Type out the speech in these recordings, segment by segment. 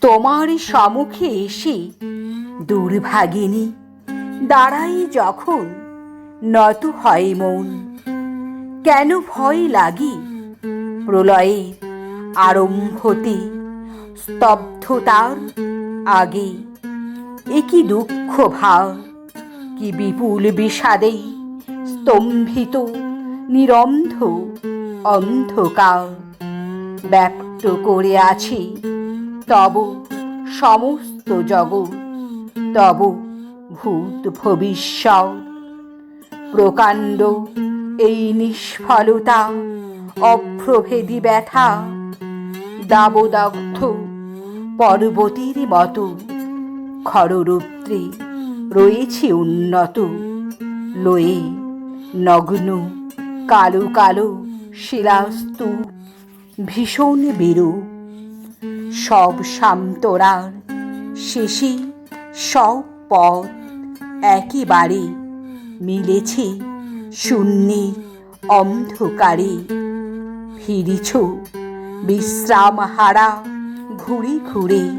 তোমার সম্মুখে এসে দুর্ভাগিনী, দাঁড়াই যখন নত হয় মন। কেন ভয় লাগি? প্রলয়ে আরম্ভতে স্তব্ধতার আগে। এ কি দুঃখ ভার, কি বিপুল বিষাদে স্তম্ভিত, নিরন্ধ অন্ধকার। ব্যক্ত করে আছি তব সমস্ত জগৎ, তব ভূত ভবিষ্যৎ। প্রকাণ্ড এই নিষ্ফলতা অভ্রভেদী ব্যথা দাবদগ্ধ পর্বতীর মতো খররুদ্রে রয়েছে উন্নত। লয়ে নগ্ন, কালো কালো শিলাস্তু ভীষণ বিরূপ। সব সান্তরার শেষে সব পথ একেবারে মিলেছে শূন্যে অন্ধকারে। ফিরিছ বিশ্রাম হারা ঘুরে ঘুরে,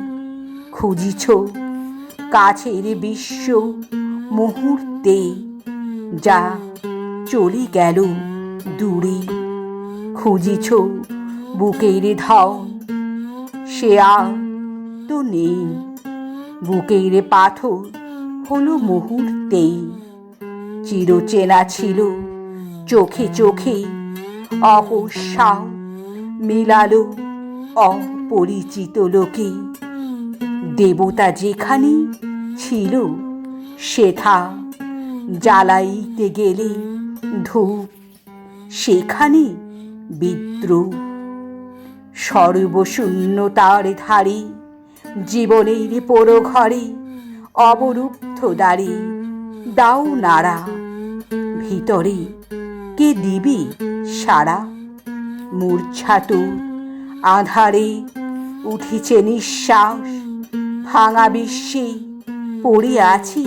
খুঁজিছ কাছের বিশ্ব মুহূর্তে যা চলে গেল দূরে। খুঁজিছ বুকের ধন সে তো নেই বুকের পাথর হলো মুহূর্তেই। চিরচেনা ছিল, চোখে চোখে অহস্যা মিলালো, অপরিচিত লোকে। দেবতা যেখানে ছিল, সেথা জ্বালাইতে গেলে ধূপ, সেখানে বিদ্রুপ। সর্বশূন্যতার ধারে, জীবনের পোড়ো ঘরে অবরুদ্ধ দ্বারে দাও নাড়া, ভিতরে কে দিবি সারা মূর্ছাত আধারে উঠিছে নিঃশ্বাস, ভাঙা বিশ্বে পড়ে আছি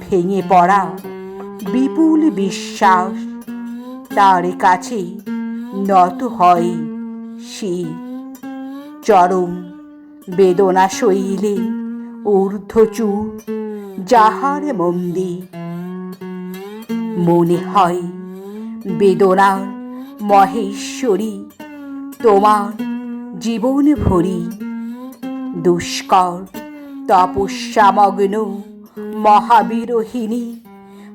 ভেঙে পড়া বিপুল বিশ্বাস। তার কাছে নত হয় সে। চরম বেদনা শৈলে ঊর্ধ্বচূর যাহার মন্দির মনে হয় বেদনার মহেশ্বরী, তোমার জীবন ভরি। দুষ্কর, তপস্যামগ্ন মহাবিরোহিণী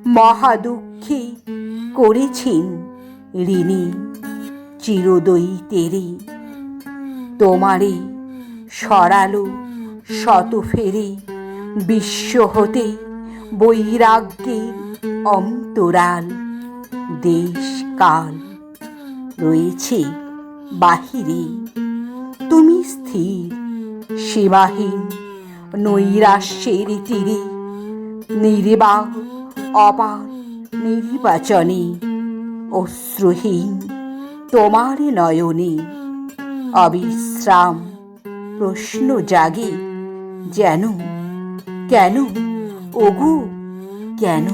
মহাদুঃখী করেছেন ঋণী। চিরদয়ী তেরে। তোমারে সরালো শত ফেরে। বিশ্ব হতে বৈরাগ্যের অন্তরাল দেশ কাল রয়েছে বাহিরে। তুমি স্থির, সীমাহীন, নৈরাশ্যের তীরে, নির্বাক, অপার, নির্বাচনে, অশ্রুহীন। তোমার নয়নে অবিশ্রাম প্রশ্ন জাগে যেন কেন ওগু কেন?